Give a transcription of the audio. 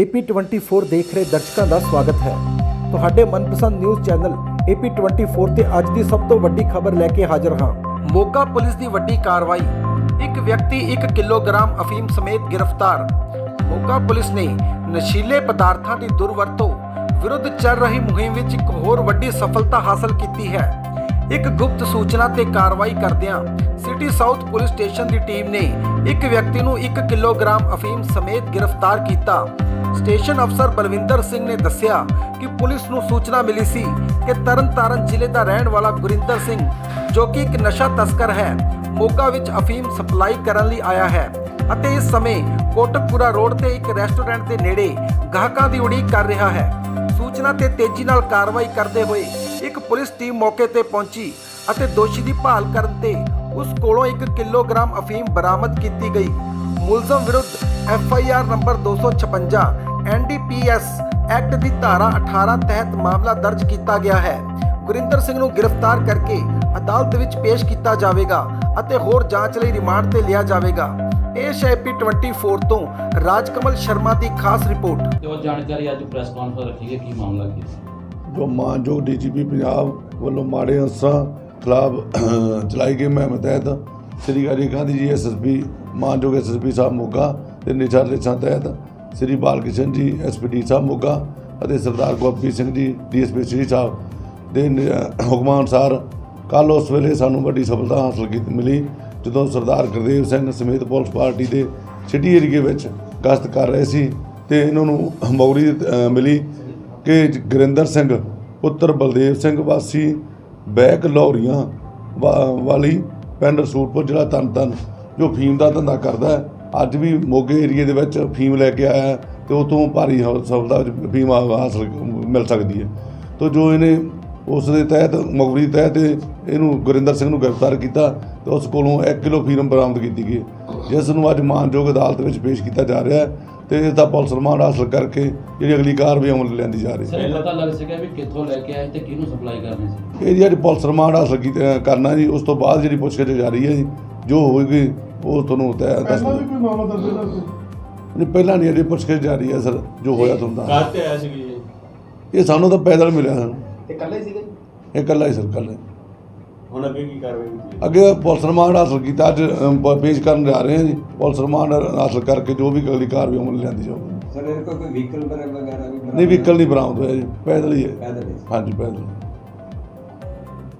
AP24 ਦੇਖ ਰਹੇ ਦਰਸ਼ਕਾਂ ਦਾ ਸਵਾਗਤ ਹੈ। ਤੁਹਾਡੇ ਮਨਪਸੰਦ ਨਿਊਜ਼ ਚੈਨਲ AP24 ਤੇ ਅੱਜ ਦੀ ਸਭ ਤੋਂ ਵੱਡੀ ਖਬਰ ਲੈ ਕੇ ਹਾਜ਼ਰ ਹਾਂ। ਮੋਗਾ ਪੁਲਿਸ ਦੀ ਵੱਡੀ ਕਾਰਵਾਈ। ਇੱਕ ਵਿਅਕਤੀ 1 ਕਿਲੋਗ੍ਰਾਮ ਅਫੀਮ ਸਮੇਤ ਗ੍ਰਿਫਤਾਰ। ਮੋਗਾ ਪੁਲਿਸ ਨੇ ਨਸ਼ੀਲੇ ਪਦਾਰਥਾਂ ਦੀ ਦੁਰਵਰਤੋਂ ਵਿਰੁੱਧ ਚੱਲ ਰਹੀ ਮੁਹਿੰਮ ਵਿੱਚ ਇੱਕ ਹੋਰ ਵੱਡੀ ਸਫਲਤਾ ਹਾਸਲ ਕੀਤੀ ਹੈ। ਇੱਕ ਗੁਪਤ ਸੂਚਨਾ ਤੇ ਕਾਰਵਾਈ ਕਰਦਿਆਂ ਸਿਟੀ ਸਾਊਥ ਪੁਲਿਸ ਸਟੇਸ਼ਨ ਦੀ ਟੀਮ ਨੇ ਇੱਕ ਵਿਅਕਤੀ ਨੂੰ 1 ਕਿਲੋਗ੍ਰਾਮ ਅਫੀਮ ਸਮੇਤ ਗ੍ਰਿਫਤਾਰ ਕੀਤਾ। ਸਟੇਸ਼ਨ ਅਫਸਰ ਬਲਵਿੰਦਰ ਸਿੰਘ ਨੇ ਦੱਸਿਆ ਕਿ ਪੁਲਿਸ ਨੂੰ ਸੂਚਨਾ ਮਿਲੀ ਸੀ ਕਿ ਤਰਨਤਾਰਨ ਜ਼ਿਲ੍ਹੇ ਦਾ ਰਹਿਣ ਵਾਲਾ ਗੁਰਿੰਦਰ ਸਿੰਘ, ਜੋ ਕਿ ਇੱਕ ਨਸ਼ਾ ਤਸਕਰ ਹੈ, ਮੋਗਾ ਵਿੱਚ ਅਫੀਮ ਸਪਲਾਈ ਕਰਨ ਲਈ ਆਇਆ ਹੈ ਅਤੇ ਇਸ ਸਮੇਂ ਕੋਟਕਪੂਰਾ ਰੋਡ ਤੇ ਇੱਕ ਰੈਸਟੋਰੈਂਟ ਦੇ ਨੇੜੇ ਗਾਹਕਾਂ ਦੀ ਉਡੀਕ ਕਰ ਰਿਹਾ ਹੈ। ਸੂਚਨਾ ਤੇ ਤੇਜ਼ੀ ਨਾਲ ਕਾਰਵਾਈ ਕਰਦੇ ਹੋਏ ਇੱਕ ਪੁਲਿਸ ਟੀਮ ਮੌਕੇ ਤੇ ਪਹੁੰਚੀ ਅਤੇ ਦੋਸ਼ੀ ਦੀ ਭਾਲ ਕਰਨ ਤੇ ਉਸ ਕੋਲੋਂ 1 ਕਿਲੋਗ੍ਰਾਮ ਅਫੀਮ ਬਰਾਮਦ ਕੀਤੀ ਗਈ। ਮੁਲਜ਼ਮ ਵਿਰੁੱਧ F I R number 256 N D P S act ਦੀ ਧਾਰਾ 18 ਤਹਿਤ ਮਾਮਲਾ ਦਰਜ ਕੀਤਾ ਗਿਆ ਹੈ। ਗੁਰਿੰਦਰ ਸਿੰਘ ਨੂੰ ਗ੍ਰਿਫਤਾਰ ਕਰਕੇ ਅਦਾਲਤ ਵਿੱਚ ਪੇਸ਼ ਕੀਤਾ ਜਾਵੇਗਾ ਅਤੇ ਹੋਰ ਜਾਂਚ ਲਈ ਰਿਮਾਂਡ ਤੇ ਲਿਆ ਜਾਵੇਗਾ। ਹੈ 24 ਤੋਂ ਰਾਜਕਮਲ ਸ਼ਰਮਾ ਦੀ ਖਾਸ ਰਿਪੋਰਟ। ਉਹ ਜਾਣਕਾਰੀ ਅੱਜ ਪ੍ਰੈਸ ਕਾਨਫਰੰਸ ਰੱਖੀ ਹੈ ਕੀ ਮਾਮਲਾ ਕੀ ਸੀ? ਜੋ ਮਾਨਯੋਗ ਡੀਜੀਪੀ ਪੰਜਾਬ ਵੱਲੋਂ ਮਾੜੇ ਅਨਸਰਾਂ ਖਿਲਾਫ ਚਲਾਈ ਗਈ ਮੁਹਿੰਮ ਤਹਿਤ ਸ੍ਰੀ ਹਰੀ ਗਾਂਧੀ ਜੀ ਐਸਐਸਪੀ ਮਾਨਯੋਗ ਐਸਐਸਪੀ ਸਾਹਿਬ ਮੋਗਾ ਤੇ ਨਿਸ਼ਾ ਲਿਖਾਂ ਤਹਿਤ ਸ੍ਰੀ ਬਾਲ ਕ੍ਰਿਸ਼ਨ ਜੀ ਐਸਪੀਡੀ ਸਾਹਿਬ ਮੋਗਾ ਅਤੇ ਸਰਦਾਰ ਗੁਰਪ੍ਰੀਤ ਸਿੰਘ ਜੀ ਡੀਐਸਪੀ ਸ੍ਰੀ ਸਾਹਿਬ ਦੇ ਹੁਕਮਾਂ ਅਨੁਸਾਰ ਕੱਲ ਉਸ ਵੇਲੇ ਸਾਨੂੰ ਵੱਡੀ ਸਫਲਤਾ ਹਾਸਲ ਕੀਤੀ ਮਿਲੀ, ਜਦੋਂ ਸਰਦਾਰ ਗੁਰਦੇਵ ਸਿੰਘ ਸਮੇਤ ਪੁਲਿਸ ਪਾਰਟੀ ਦੇ ਸਿਟੀ ਏਰੀਏ ਵਿੱਚ ਗਸ਼ਤ ਕਰ ਰਹੇ ਸੀ ਤੇ ਇਹਨਾਂ ਨੂੰ ਮੌਰੀ ਮਿਲੀ ਕਿ ਗੁਰਿੰਦਰ ਸਿੰਘ, ਪੁੱਤਰ ਬਲਦੇਵ ਸਿੰਘ ਵਾਸੀ, ਬੈਕ ਲੌਰੀਆਂ ਵਾਲੀ ਪਿੰਡ ਰਸੂਲਪੁਰ, ਜ਼ਿਲ੍ਹਾ ਤਰਨਤਾਰਨ, ਜੋ ਫੀਮ ਦਾ ਧੰਦਾ ਕਰਦਾ ਹੈ। ਅੱਜ ਵੀ ਮੋਗੇ ਏਰੀਏ ਦੇ ਵਿੱਚ ਫੀਮ ਲੈ ਕੇ ਆਇਆ ਤੇ ਉਹ ਤੋਂ ਭਾਰੀ ਸਫਲਤਾ ਵਿੱਚ ਫੀਮ ਹਾਸਲ ਮਿਲ ਸਕਦੀ ਹੈ। ਤੋ ਜੋ ਇਹਨੇ ਉਸ ਦੇ ਤਹਿਤ ਮਗਵਰੀ ਤਹਿਤ ਇਹਨੂੰ ਗੁਰਿੰਦਰ ਸਿੰਘ ਨੂੰ ਗ੍ਰਿਫਤਾਰ ਕੀਤਾ ਤੇ ਉਸ ਕੋਲੋਂ 1 ਕਿਲੋ ਫੀਮ ਬਰਾਮਦ ਕੀਤੀ ਗਈ ਜਿਸ ਨੂੰ ਅੱਜ ਮਾਨਯੋਗ ਅਦਾਲਤ ਵਿੱਚ ਪੇਸ਼ ਕੀਤਾ ਜਾ ਰਿਹਾ ਹੈ ਤੇ ਇਸ ਦਾ ਪੁਲਿਸ ਰਿਮਾਂਡ ਹਾਸਲ ਕਰਕੇ ਜਿਹੜੀ ਅਗਲੀ ਕਾਰਵਾਈ ਅਮਲ ਲੈਂਦੀ ਜਾ ਰਹੀ ਹੈ। ਸਰ ਇਹ ਲੱਗ ਸਕਿਆ ਵੀ ਕਿੱਥੋਂ ਲੈ ਕੇ ਆਏ ਤੇ ਕਿਹਨੂੰ ਸਪਲਾਈ ਕਰਨੀ ਸੀ? ਇਹ ਜਿਹੜੀ ਪੁਲਿਸ ਰਿਮਾਂਡ ਹਾਸਲ ਕਰਨਾ ਜੀ ਉਸ ਤੋਂ ਬਾਅਦ ਜਿਹੜੀ ਪੁੱਛਗਿੱਛ ਜਾਰੀ ਹੈ ਜੀ ਜੋ ਹੋਏਗੀ ਉਹ ਤੁਹਾਨੂੰ ਦੱਸ ਪਹਿਲਾਂ ਵੀ ਕੋਈ ਮਾਮਲਾ ਦਰਜ ਹੈ ਨਹੀਂ ਪਹਿਲਾਂ ਨਹੀਂ ਅਜੇ ਪੁੱਛਗਿੱਛ ਜਾਰੀ ਹੈ ਸਰ ਜੋ ਹੋਇਆ ਤੁਹਾਨੂੰ ਦੱਸ ਕਾਰ ਤੇ ਆਇਆ ਸੀ ਜੀ? ਇਹ ਸਾਨੂੰ ਤਾਂ ਪੈਦਲ ਮਿਲਿਆ ਸਾਨੂੰ ਇਹ ਕੱਲਾ ਸੀਗਾ ਇਹ ਇਕੱਲਾ ਹੀ ਸਰ ਇਕੱਲਾ ਹੀ। ਹੁਣ ਅੱਗੇ ਕੀ ਕਾਰਵਾਈ ਕੀਤੀ ਅੱਗੇ ਪੁਲਿਸ ਰਿਮਾਂਡ ਹਾਸਲ ਕੀਤਾ ਅੱਜ ਪੇਸ਼ ਕਰਨ ਜਾ ਰਹੇ ਹਾਂ ਜੀ। ਪੁਲਿਸ ਰਿਮਾਂਡ ਹਾਸਲ ਕਰਕੇ ਜੋ ਵੀ ਅਗਲੀ ਕਾਰਵਾਈ ਅਮਲ ਲਿਆਂਦੀ ਜਾਊਗੀ ਸਰ ਕੋਲ ਕੋਈ ਵਹੀਕਲ ਵਗੈਰਾ ਵੀ ਨਹੀਂ ਵਹੀਕਲ ਨਹੀਂ ਬਰਾਮਦ ਹੋਇਆ ਜੀ। ਪੈਦਲ ਹੀ ਹੈ। ਪੈਦਲ ਹੀ ਸੀ। ਹਾਂਜੀ ਪੈਦਲ